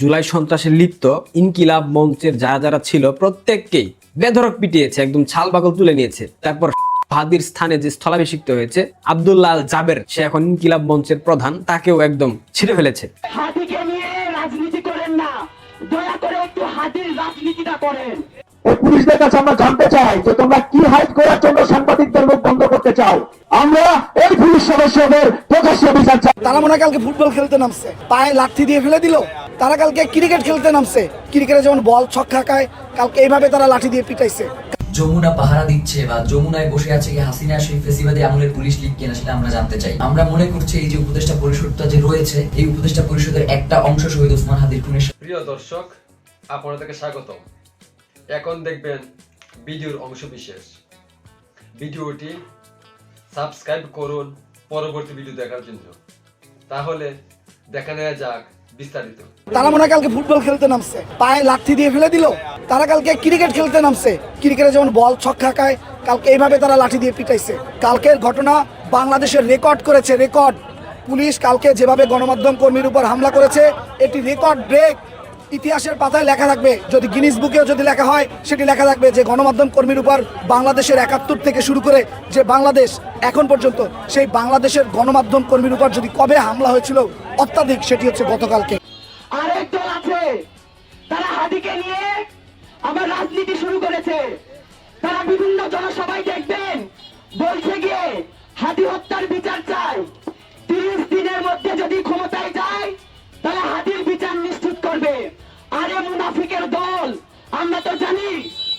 জুলাই সন্ত্রাসে লিপ্ত ইনকিলাব মঞ্চের যারা যারা ছিল প্রত্যেককেই বেধরক পিটিয়েছে, একদম ছাল বাকল তুলে নিয়েছে। তারপর ভাদির স্থানে যে স্থলাভিষিক্ত হয়েছে আবদুল্লাহ জাবের, সে এখন ইনকিলাব মঞ্চের প্রধান, তাকেও একদম ছিঁড়ে ফেলেছে। পুলিশদের কাছে আমরা জানতে চাই যে তোমরা কি হাইড করার জন্য সাংবাদিকদের মুখ বন্ধ করতে চাও। আমরা এই পুলিশ সদস্যদের প্রকাশ্য বিচার চাই। তারা মনে কালকে ফুটবল খেলতে নামছে। পায়ে লাঠি দিয়ে ফেলে দিল। তারা কালকে ক্রিকেট খেলতে নামছে। ক্রিকেটে যেমন বল ছক্কা খায় কালকে এইভাবে তারা লাঠি দিয়ে পিটাইছে। যমুনা পাহারা দিচ্ছে বা যমুনায় বসে আছে কি হাসিনা সেই ফেসিবাদী আমলের পুলিশ লিগ কিনা সেটা আমরা জানতে চাই। আমরা মনে করছি এই যে উপদেষ্টা পরিষদটা যে রয়েছে এই উপদেষ্টা পরিষদের একটা অংশ শহীদ ওসমান হাদির খুনের প্রিয় দর্শক আপনাদেরকে স্বাগতম। এখন দেখবেন ভিডিওর অংশ বিশেষ। ভিডিওটি সাবস্ক্রাইব করুন পরবর্তী ভিডিও দেখার জন্য। তাহলে দেখা নেওয়া যাক বিস্তারিত। তারা মনে কালকে ফুটবল খেলতে নামছে। পায়ে লাঠি দিয়ে ফেলে দিল। তারা কালকে ক্রিকেট খেলতে নামছে। ক্রিকেটে যেমন বল ছক্কা খায় কালকে এইভাবে তারা লাঠি দিয়ে পিটাইছে। কালকের ঘটনা বাংলাদেশের রেকর্ড করেছে, রেকর্ড। পুলিশ কালকে যেভাবে গণমাধ্যম কর্মীর উপর হামলা করেছে, এটি রেকর্ড ব্রেক। ইতিহাসের পাতায় লেখা থাকবে। যদি গিনিস বুকেও যদি লেখা হয়, সেটি লেখা থাকবে যে গণমাধ্যম কর্মীর উপর বাংলাদেশের একাত্তর থেকে শুরু করে যে বাংলাদেশ এখন পর্যন্ত, সেই বাংলাদেশের গণমাধ্যম কর্মীর উপর যদি কবে হামলা হয়েছিল অত্যাধিক, সেটি হচ্ছে গতকালকে। হত্যার বিচার তিরিশ দিনের মধ্যে যদি ক্ষমতায় যায় তাহলে হাদির বিচার নিশ্চিত করবে। আরে মুনাফিকের দল, আমরা তো জানি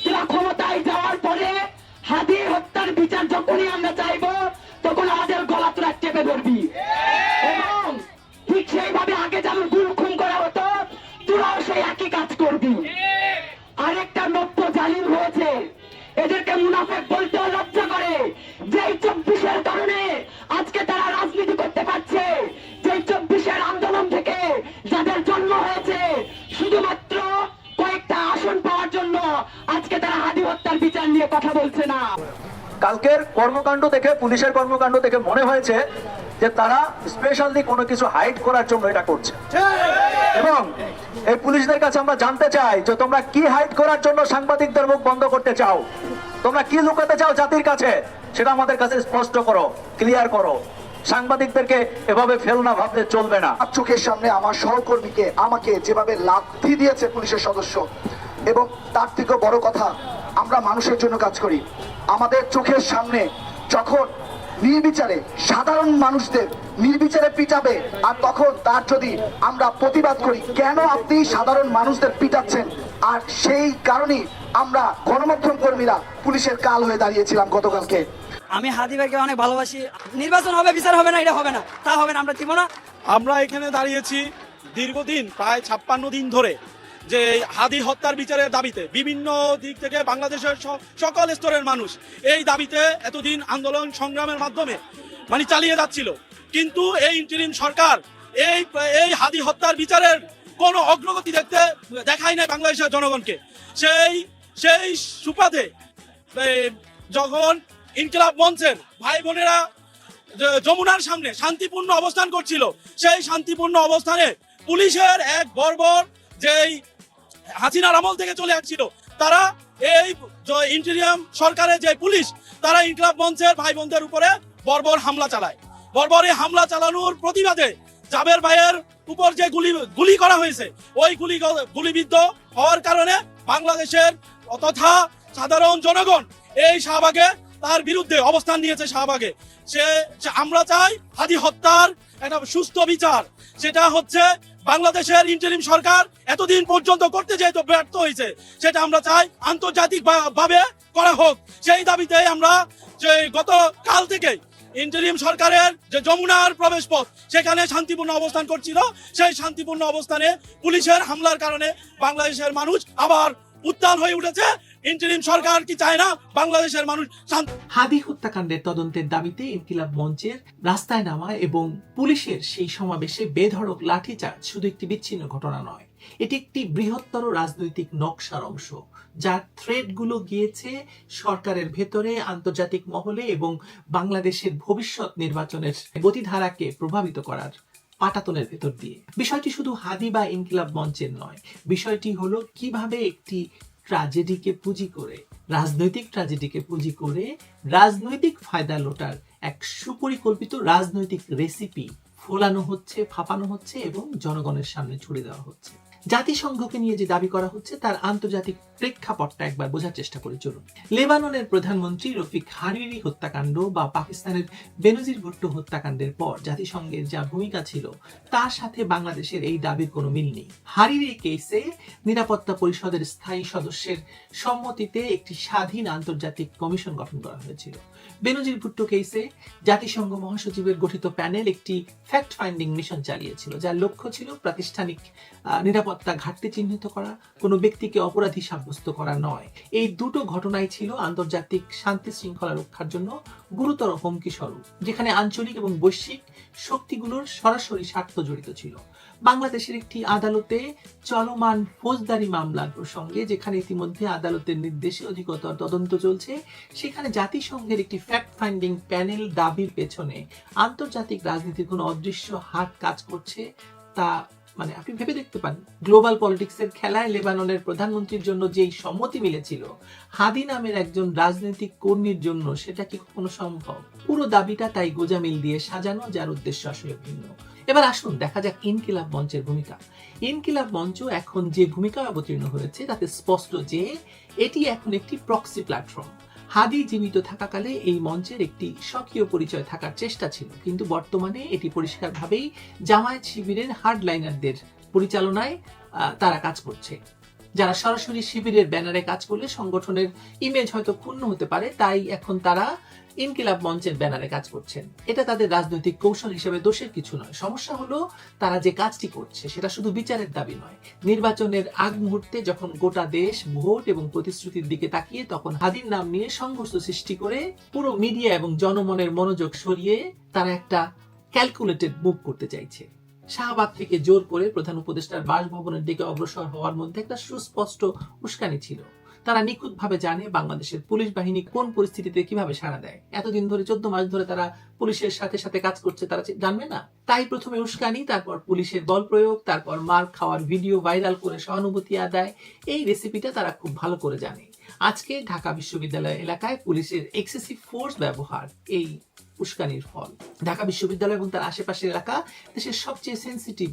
তোরা ক্ষমতায় যাওয়ার পরে হাদি হত্যার বিচার যখনই আমরা চাইব কালকের কর্মকাণ্ড দেখে, পুলিশের কর্মকাণ্ড দেখে মনে হয়েছে যে তারা স্পেশালি কোনো কিছু হাইড করার জন্য এটা করছে। এবং এই পুলিশদের কাছে আমরা জানতে চাই যে তোমরা কি হাইড করার জন্য সাংবাদিকদের মুখ বন্ধ করতে চাও? তোমরা কি লুকাতে চাও জাতির কাছে? সেটা আমাদের কাছে স্পষ্ট করো ক্লিয়ার করো। সাংবাদিকদেরকে এভাবে ফেল না ভাবলে চলবে না। চোখের সামনে আমার সহকর্মীকে আমাকে যেভাবে লাথি দিয়েছে পুলিশের সদস্য, এবং তার থেকেও বড় কথা, আমরা মানুষের জন্য কাজ করি। আমাদের চোখের সামনে যখন নির্বিচারে সাধারণ মানুষদের নির্বিচারে পিটাবে আর তখন তার যদি আমরা প্রতিবাদ করি কেন আপনি সাধারণ মানুষদের পিটাচ্ছেন? আর সেই কারণেই আমরা গণমাধ্যম কর্মীরা পুলিশের কাল হয়ে দাঁড়িয়েছিলাম গতকালকে। আমি হাদি ভাইকে অনেক ভালোবাসি। নির্বাচন হবে বিচার হবে না এটা হবে না। তা হবে না আমরা দিব না। আমরা এখানে দাঁড়িয়েছি দীর্ঘদিন প্রায় ছাপ্পান্ন দিন ধরে। যে হাদি হত্যার বিচারের দাবিতে বিভিন্ন দিক থেকে বাংলাদেশের সকল স্তরের মানুষ এই দাবিতে এতদিন আন্দোলন সংগ্রামের মাধ্যমে মানে চালিয়ে যাচ্ছিল। কিন্তু এই ইন্টারিম সরকার এই এই হাদি হত্যার বিচারের কোনো অগ্রগতি দেখতে, দেখায় নাই বাংলাদেশের জনগণকে। সেই সেই সুপাদে যখন ইনকিলাব মঞ্চের ভাই বোনেরা যমুনার সামনে শান্তিপূর্ণ অবস্থান করছিল, সেই শান্তিপূর্ণ অবস্থানে পুলিশের এক বর্বর যেই হাসিনার আমল থেকে চলে আসছিল। তারা এই ইন্টেরিয়াম সরকারের যে পুলিশ, তারা ইনকলাব মঞ্চের ভাই বোনদের উপরে বর্বর হামলা চালায়। বর্বর এই হামলা চালানোর প্রতিবাদে জাবের ভাইয়ের উপর যে গুলি গুলি করা হয়েছে, ওই গুলি গুলিবিদ্ধ হওয়ার কারণে বাংলাদেশের তথা সাধারণ জনগণ এই শাহবাগে তার বিরুদ্ধে অবস্থান নিয়েছে শাহবাগে। সে আমরা চাই হাদি হত্যার একটা সুস্থ বিচার, সেটা হচ্ছে বাংলাদেশের ইন্টারিম সরকার এতদিন পর্যন্ত করতে যেহেতু ব্যর্থ হয়েছে, সেটা আমরা চাই আন্তর্জাতিক ভাবে করা হোক। সেই দাবিতে আমরা যে গত কাল থেকে ইন্টারিম সরকারের যে যমুনার প্রবেশ পথ সেখানে শান্তিপূর্ণ অবস্থান করছিল। সেই শান্তিপূর্ণ অবস্থানে পুলিশের হামলার কারণে বাংলাদেশের মানুষ আবার উত্তাল হয়ে উঠেছে। ইন্টারিম সরকার কি চায় না? বাংলাদেশের মানুষ হাদি হত্যাকাণ্ডের তদন্তের দাবিতে ইনকিলাব মঞ্চের রাস্তায় নামা এবং পুলিশের সেই সমাবেশে বেধড়ক লাঠিচার্জ শুধু একটি বিচ্ছিন্ন ঘটনা নয়, এটি একটি বৃহত্তর রাজনৈতিক নকশার অংশ, যার থ্রেডগুলো গিয়েছে সরকারের ভেতরে, আন্তর্জাতিক মহলে এবং বাংলাদেশের ভবিষ্যৎ নির্বাচনের গতিধারাকে প্রভাবিত করার পাটাতনের ভেতর দিয়ে। বিষয়টি শুধু হাদি বা ইনকিলাব মঞ্চের নয়, বিষয়টি হলো কীভাবে একটি ট্রাজেডিকে পুঁজি করে, রাজনৈতিক ট্রাজেডিকে পুঁজি করে রাজনৈতিক ফায়দা লোটার এক সুপরিকল্পিত রাজনৈতিক রেসিপি ফোলানো হচ্ছে, ফাপানো হচ্ছে এবং জনগণের সামনে ছুড়ে দেওয়া হচ্ছে। জাতিসংঘকে নিয়ে যে দাবি করা হচ্ছে, তার আন্তর্জাতিক প্রেক্ষাপটটা একবার বোঝার চেষ্টা করে চলুন। লেবাননের প্রধানমন্ত্রী রফিক হারিরি হত্যাকাণ্ড বা পাকিস্তানের বেনজির ভুট্টো হত্যাকাণ্ডের পর জাতিসংঘের যা ভূমিকা ছিল, তার সাথে বাংলাদেশের এই দাবির কোনো মিল নেই। হারিরি কেসে নিরাপত্তা পরিষদের স্থায়ী সদস্যের সম্মতিতে একটি স্বাধীন আন্তর্জাতিক কমিশন গঠন করা হয়েছিল। বেনজির ভুট্টো কেসে জাতিসংঘ মহাসচিবের গঠিত প্যানেল একটি ফ্যাক্ট ফাইন্ডিং মিশন চালিয়েছিল, যার লক্ষ্য ছিল প্রাতিষ্ঠানিক নিরাপত্তা ঘাটতি চিহ্নিত করা। কোনো ব্যক্তিকে অপরাধী সাব্যস্ত করা নয়। এই দুটো ঘটনাই ছিল আন্তর্জাতিক শান্তি শৃঙ্খলা রক্ষার জন্য গুরুতর হুমকি স্বরূপ, যেখানে আঞ্চলিক এবং বৈশ্বিক শক্তিগুলোর সরাসরি স্বার্থ জড়িত ছিল। বাংলাদেশের একটি আদালতে চলমান ফৌজদারি মামলার প্রসঙ্গে, যেখানে ইতিমধ্যে আদালতের নির্দেশে অধিকতর তদন্ত চলছে, সেখানে জাতিসংঘের একটি ফ্যাক্ট ফাইন্ডিং প্যানেল দাবির পেছনে আন্তর্জাতিক রাজনীতির কোনো অদৃশ্য হাত কাজ করছে তা মানে আপনি ভেবে দেখতে পান গ্লোবাল পলিটিক্সের খেলায় লেবাননের প্রধানমন্ত্রীর জন্য যেই সম্মতি মিলেছিল, হাদি নামের একজন রাজনৈতিক কর্মীর জন্য সেটা কি কখনো সম্ভব? পুরো দাবিটা তাই গোজামিল দিয়ে সাজানো, যার উদ্দেশ্য আসলে ভিন্ন। এবার আসুন, দেখা যাক ইনকিলাব মঞ্চের ভূমিকা। ইনকিলাব মঞ্চ এখন যে ভূমিকা অবতীর্ণ হয়েছে, তাতে স্পষ্ট যে এটি এখন একটি প্রক্সি প্ল্যাটফর্ম হাদি জীবিত থাকাকালে এই মঞ্চের একটি স্বকীয় পরিচয় থাকার চেষ্টা ছিল। কিন্তু বর্তমানে এটি পরিষ্কারভাবেই জামায়াত শিবিরের হার্ডলাইনারদের পরিচালনায় তারা কাজ করছে। যারা সরাসরি শিবিরের ব্যানারে কাজ করলে সংগঠনের ইমেজ হয়তো ক্ষুণ্ণ হতে পারে, তাই এখন তারা ইনকিলাব মঞ্চের ব্যানারে কাজ করছেন। এটা তাদের রাজনৈতিক কৌশল হিসেবে দোষের কিছু নয়। সমস্যা হলো, তারা যে কাজটি করছে, সেটা শুধু বিচারের দাবি নয়। নির্বাচনের আগ মুহূর্তে যখন গোটা দেশ ভোট এবং প্রতিশ্রুতির দিকে তাকিয়ে, তখন হাদির নাম নিয়ে সংঘর্ষ সৃষ্টি করে পুরো মিডিয়া এবং জনমনের মনোযোগ সরিয়ে তারা একটা ক্যালকুলেটেড মুভ করতে চাইছে। শাহবাগ থেকে জোর করে প্রধান উপদেষ্টার বাসভবনের দিকে অগ্রসর হওয়ার মধ্যে একটা সুস্পষ্ট উস্কানি ছিল। তারা নিখুঁতভাবে জানে বাংলাদেশের পুলিশ বাহিনী কোন পরিস্থিতিতে কীভাবে সাড়া দেয়। এতদিন ধরে চোদ্দ মাস ধরে তারা পুলিশের সাথে সাথে কাজ করছে, তারা জানবে না? তাই প্রথমে উস্কানি, তারপর পুলিশের বল প্রয়োগ, তারপর মার খাওয়ার ভিডিও ভাইরাল করে সহানুভূতি আদায়। এই রেসিপিটা তারা খুব ভালো করে জানে। আজকে ঢাকা বিশ্ববিদ্যালয় এলাকায় পুলিশের এক্সেসিভ ফোর্স ব্যবহার, এই উস্কানির ফল। ঢাকা বিশ্ববিদ্যালয় এবং তার আশেপাশের এলাকা দেশের সবচেয়ে সেন্সিটিভ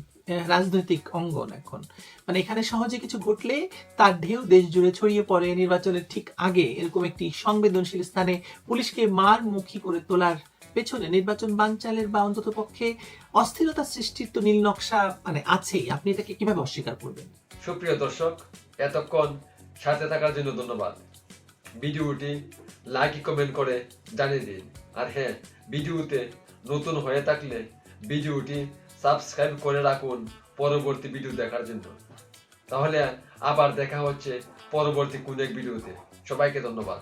রাজনৈতিক অঙ্গন এখন। মানে এখানে সহজে কিছু ঘটলে তার ঢেউ দেশ জুড়ে ছড়িয়ে পড়ে। নির্বাচনের ঠিক আগে এরকম একটি সংবেদনশীল স্থানে পুলিশকে মার মুখী করে তোলার পেছনে নির্বাচন বানচালের বা অন্তত পক্ষে অস্থিরতা সৃষ্টির তো নীল নকশা মানে আছেই। আপনি এটাকে কীভাবে অস্বীকার করবেন? সুপ্রিয় দর্শক, এতক্ষণ সাথে থাকার জন্য ধন্যবাদ। ভিডিওটি লাইক কমেন্ট করে জানিয়ে দিন। আর হ্যাঁ ভিডিওতে নতুন হয়ে থাকলে ভিডিওটি সাবস্ক্রাইব করে রাখুন পরবর্তী ভিডিও দেখার জন্য। তাহলে আবার দেখা হচ্ছে পরবর্তী কোন এক ভিডিওতে। সবাইকে ধন্যবাদ।